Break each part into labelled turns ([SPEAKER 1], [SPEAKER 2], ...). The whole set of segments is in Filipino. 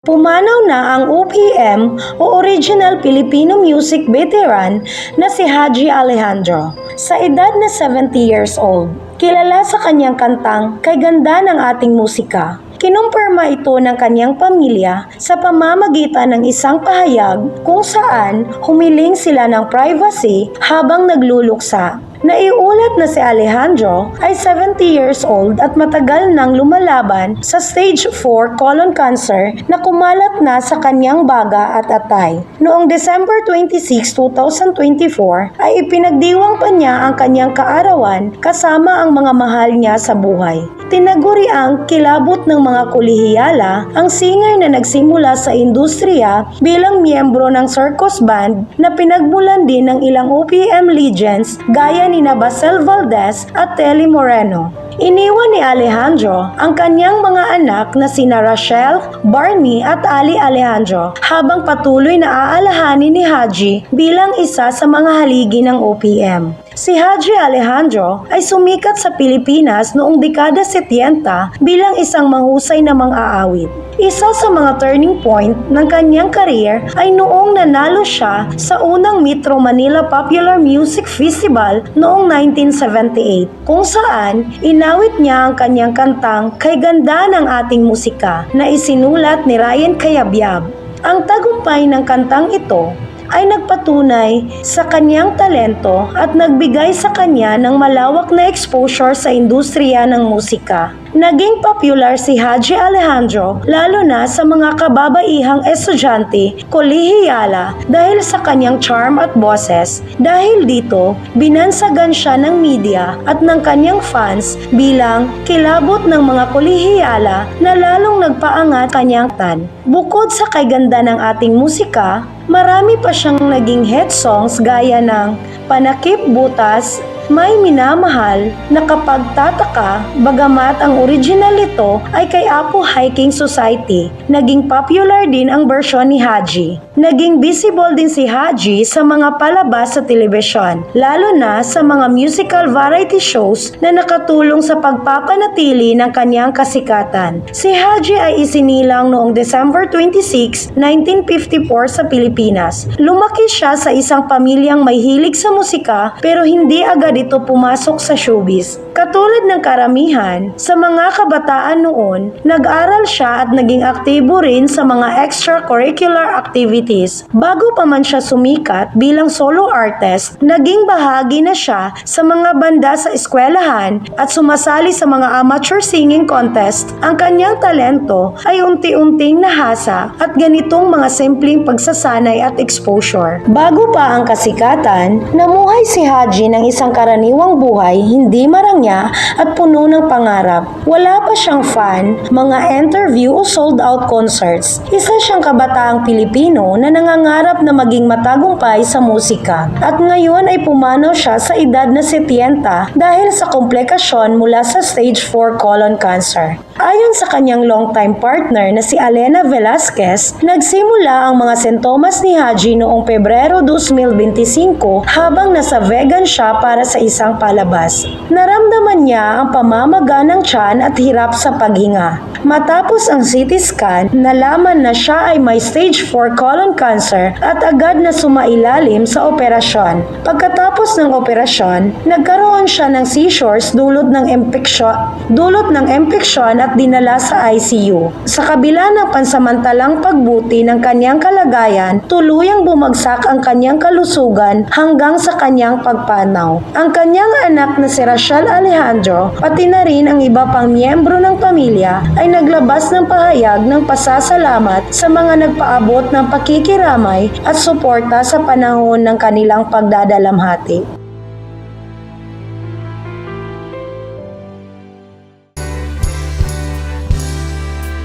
[SPEAKER 1] Pumanaw na ang OPM o Original Filipino Music Veteran na si Haji Alejandro sa edad na 70 years old. Kilala sa kanyang kantang Kay Ganda ng Ating Musika. Kinumpirma ito ng kanyang pamilya sa pamamagitan ng isang pahayag kung saan humiling sila ng privacy habang nagluluksa. Naiulat na si Alejandro ay 70 years old at matagal nang lumalaban sa stage 4 colon cancer na kumalat na sa kanyang baga at atay. Noong December 26, 2024 ay ipinagdiwang pa niya ang kanyang kaarawan kasama ang mga mahal niya sa buhay. Tinaguri ang kilabot ng mga kulihiyala ang singer na nagsimula sa industriya bilang miyembro ng circus band na pinagmulan din ng ilang OPM legends gaya ni Basel Valdez at Telly Moreno. Iniwan ni Alejandro ang kanyang mga anak na sina Rachel, Barney at Ali Alejandro habang patuloy na aalahanin ni Haji bilang isa sa mga haligi ng OPM. Si Haji Alejandro ay sumikat sa Pilipinas noong dekada 70 bilang isang mahusay na mang-aawit. Isa sa mga turning point ng kanyang career ay noong nanalo siya sa unang Metro Manila Popular Music Festival noong 1978 kung saan inawit niya ang kanyang kantang Kay Ganda ng Ating Musika na isinulat ni Ryan Cayabyab. Ang tagumpay ng kantang ito ay nagpatunay sa kanyang talento at nagbigay sa kanya ng malawak na exposure sa industriya ng musika. Naging popular si Haji Alejandro lalo na sa mga kababaihang estudyante, kolehiyala dahil sa kanyang charm at boses. Dahil dito, binansagan siya ng media at ng kanyang fans bilang kilabot ng mga kolehiyala na lalong nagpaangat kanyang tan. Bukod sa kaganda ng ating musika, marami pa siyang naging hit songs gaya ng Panakip Butas, may minamahal na kapagtataka bagamat ang original nito ay kay Apo Hiking Society. Naging popular din ang bersyon ni Haji. Naging visible din si Haji sa mga palabas sa telebisyon, lalo na sa mga musical variety shows na nakatulong sa pagpapanatili ng kanyang kasikatan. Si Haji ay isinilang noong December 26, 1954 sa Pilipinas. Lumaki siya sa isang pamilyang may hilig sa musika pero hindi agad ito pumasok sa showbiz. Katulad ng karamihan, sa mga kabataan noon, nag-aral siya at naging aktibo rin sa mga extracurricular activities. Bago pa man siya sumikat bilang solo artist, naging bahagi na siya sa mga banda sa eskwelahan at sumasali sa mga amateur singing contest. Ang kanyang talento ay unti-unting nahasa at ganitong mga simpleng pagsasanay at exposure. Bago pa ang kasikatan, namuhay si Haji ng isang karaniwang buhay, hindi marangya at puno ng pangarap. Wala pa siyang fan, mga interview o sold out concerts. Isa siyang kabataang Pilipino na nangangarap na maging matagumpay sa musika. At ngayon ay pumanaw siya sa edad na 70 dahil sa komplikasyon mula sa stage 4 colon cancer. Ayon sa kanyang longtime partner na si Alena Velasquez, nagsimula ang mga sintomas ni Haji noong Pebrero 2025 habang nasa vegan siya para sa isang palabas. Naramdaman niya ang pamamaga ng tiyan at hirap sa paghinga. Matapos ang CT scan, nalaman na siya ay may stage 4 colon cancer at agad na sumailalim sa operasyon. Pagkatapos ng operasyon, nagkaroon siya ng seizures dulot ng infeksyon, dulot ng infeksyon at dinala sa ICU. Sa kabila ng pansamantalang pagbuti ng kanyang kalagayan, tuluyang bumagsak ang kanyang kalusugan hanggang sa kanyang pagpanaw. Ang kanyang anak na si Rachel Alejandro, pati na rin ang iba pang miyembro ng pamilya ay naglabas ng pahayag ng pasasalamat sa mga nagpaabot ng pakikiramay at suporta sa panahon ng kanilang pagdadalamhati.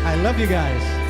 [SPEAKER 2] I love you guys.